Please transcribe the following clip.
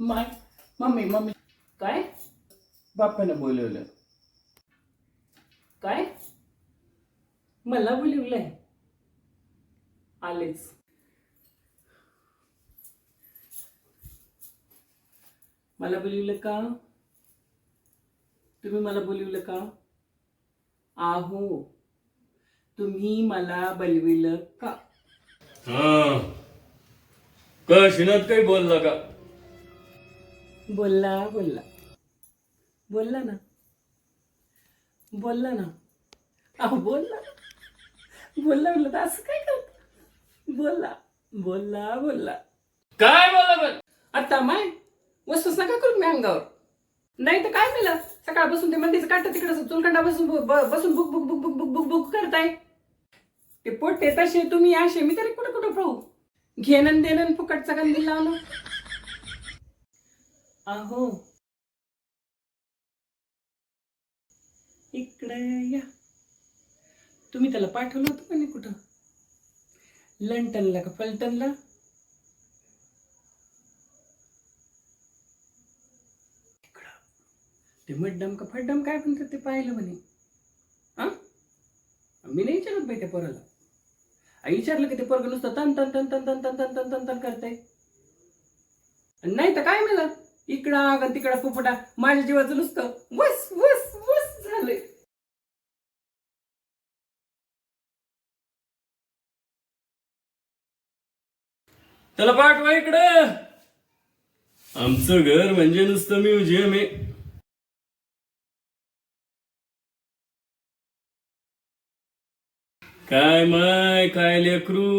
माय mummy mummy. काय? बाप्पानं बोलवलं. काय? मला बोलवलंय. आलेच. मला बोलवलं का? तुम्ही मला बोलवलं का? आहो. तुम्ही मला बोलविलं का? हा. का शिनात काही बोलला का? बोलला बोलला. बोलला ना. बोलला ना. अहो बोलला. बोलला बोलला तर असं काय करत? बोलला बोलला बोलला. काय बोलला पण? आता माय वस्तूच नका करू मी अंगावर. नाही तर काय मिळलं? सकाळपासून ते मंदीचं काढतं तिकडं चुलखंडा बसून बसून book book book book book book book करताय. ते पोटे तसे तुम्ही असे मी तरी कुठं कुठं पाहू? घेणं देणं फुकटचा कंदील लावलं अहो इकडे या तुम्ही त्याला पाठवलं होतं का नाही कुठं लंटनला का फलटनला ते मड्डम का फड्डम काय म्हणतात ते पाहिलं म्हणे हा मी नाही विचारत बाई त्या पोराला आई विचारलं की ते पोरग नुसतं तन तन तन तन तन तन तन तन तन तन करताय नाही तर काय मला इकडं का तिकडं फुफुटा माझ्या जीवाचं नुसतं वस वस वस झालंय. त्याला पाठवा इकडं. आमचं घर म्हणजे नुसतं म्युझियम आहे. काय माय काय लेकरू?